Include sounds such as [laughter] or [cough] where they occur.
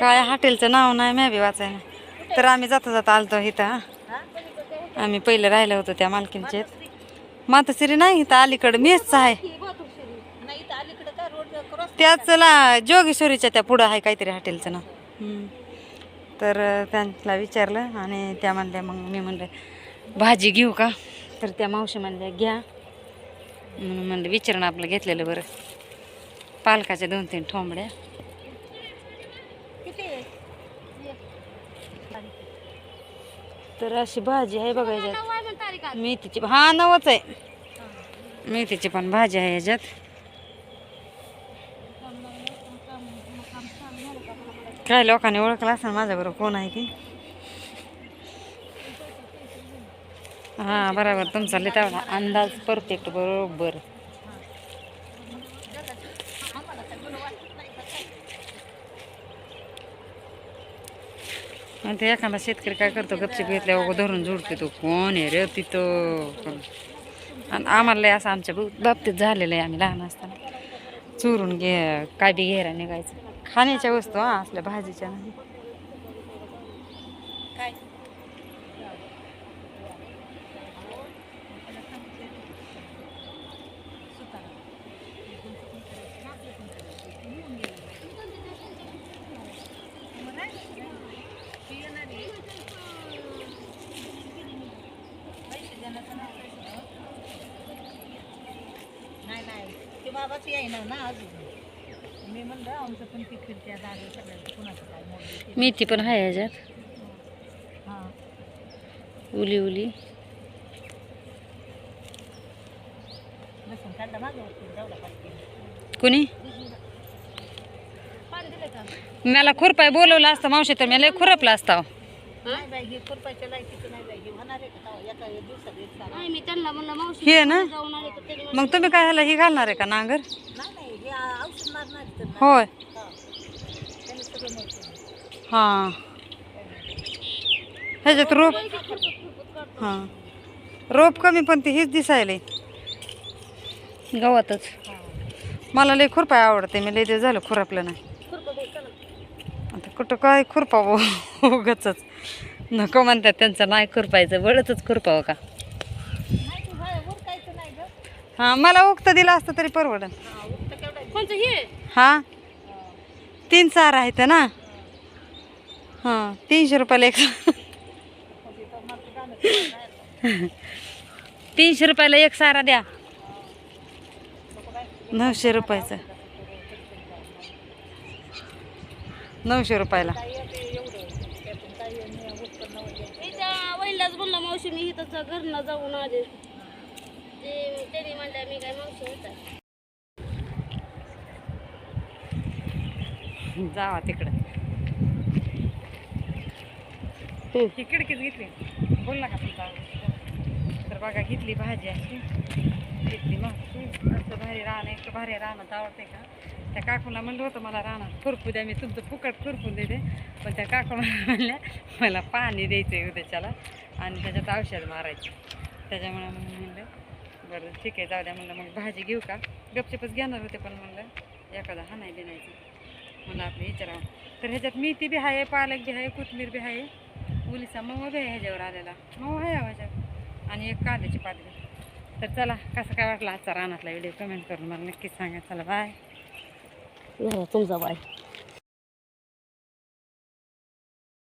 काय हॉटेलचं नाव नाही मॅबी बी वाचायला. तर आम्ही जाता जाता आलतो इथं आम्ही पहिले राहिलो होतो त्या मालकींचे मातोश्री नाही इथं अलीकडं मेसच आहे. त्याच ला जोगेश्वरीच्या त्या पुढं आहे काहीतरी हॉटेलचं नाव. तर त्यांना विचारलं आणि त्या म्हणल्या मग मी म्हणलं भाजी घेऊ का? तर त्या मावशी म्हणल्या घ्या. म्हणून म्हणलं विचारणं आपलं घेतलेलं बरं. पालकाच्या दोन तीन ठोंबड्या. तर अशी भाजी आहे बघा ह्याच्यात मेथीची हा नवच आहे. मेथीची पण भाजी आहे ह्याच्यात काय लोकांनी ओळखलं असं माझ्याबरोबर कोण आहे की हा बरोबर तुमचा तेवढा अंदाज परफेक्ट बरोबर. आणि ते एखादा शेतकरी काय करतो गपचीप घेतल्यावर धरून झुडते तो. कोण आहे रे तिथं? आणि आम्हाला लय असं आमच्या बाबतीत झालेलं आहे आम्ही लहान असताना. चुरून घे काय बी घेरा निघायचं. खाण्याच्या वस्तू हां असल्या भाजीच्या. नाही काय? नाही ते बाबाच येईना ना अजून. मी म्हणलं आमचं पण ती फिरत्या दादा सगळ्यांचं कुणाचं काय मोड मेथी पण आहे ह्याच्यात हां. उली उली. लसूण कुणी? मला खुरपाय बोलवलं असतं मावशी तर मी लय खुरपलं असतं नाही बाई हे खुरपायच्या लायकीचं नाही बाई हे होणार आहे का? तेव्हा एका दिवसात एक सारा नाही मी त्यांना म्हणलं मावशी हे ना? जाऊन मग तुम्ही काय ह्याला ही घालणार आहे का नांगर? होय. हा. हां ह्याच्यात रोप हां. रोप कमी पण ती हीच दिसायला. गवतच. मला लई खुरपाय आवडते मी लई दिवस झालं खुरपलं नाही. आता कुठं काय खुरपावं उगच नको म्हणतात त्यांचं नाही खुरपायचं वळतच खुरपावं का नाही तू बाहेर उरकायचं नाही गं. हां मला उगतं दिलं असतं तरी परवडन. हा? कोणतं हे? हां? तीन चार आहेत ना? हां तीनशे रुपयाला एक. तीनशे रुपयाला एक सारा द्या. नऊशे रुपयाचं. नऊशे रुपयाला. मावशी मी इथं घरनं जाऊन आले. ते त्यांनी म्हणल्या मी काय मावशी होता जावा तिकडं. ही खिडकीच घेतली. बोल ना का तुमचा. तर बघा घेतली भाजी अशी. घेतली मग असं भारी राहणं एक भारी राहणं आवडते का? त्या काकूला म्हणलं होतं मला राहणार खुरपू द्या मी तुमचं फुकट खुरपून देते. पण त्या काकू [laughs] म्हणल्या मला पाणी द्यायचं आहे उद्याच्याला आणि त्याच्यात औषध मारायचं. त्याच्यामुळे मग म्हणलं बरं ठीक आहे जाऊ द्या म्हणलं मग भाजी घेऊ का? गपचेपच घेणार होते पण म्हणलं एखादा हा नाही देण्याचं. मला आपलं विचारावं. तर ह्याच्यात मेथी बी आहे पालक बी आहे कोथमीर बी आहे मुलीचा मऊ बी आहे ह्याच्यावर आलेला. मऊ आहे अहो ह्याच्यात आणि एक कांद्याची पातळी. तर चला कसं काय वाटलं आजचा रानातला व्हिडिओ कमेंट करून मला नक्कीच सांगा. चला बाय. तुमचा बाय.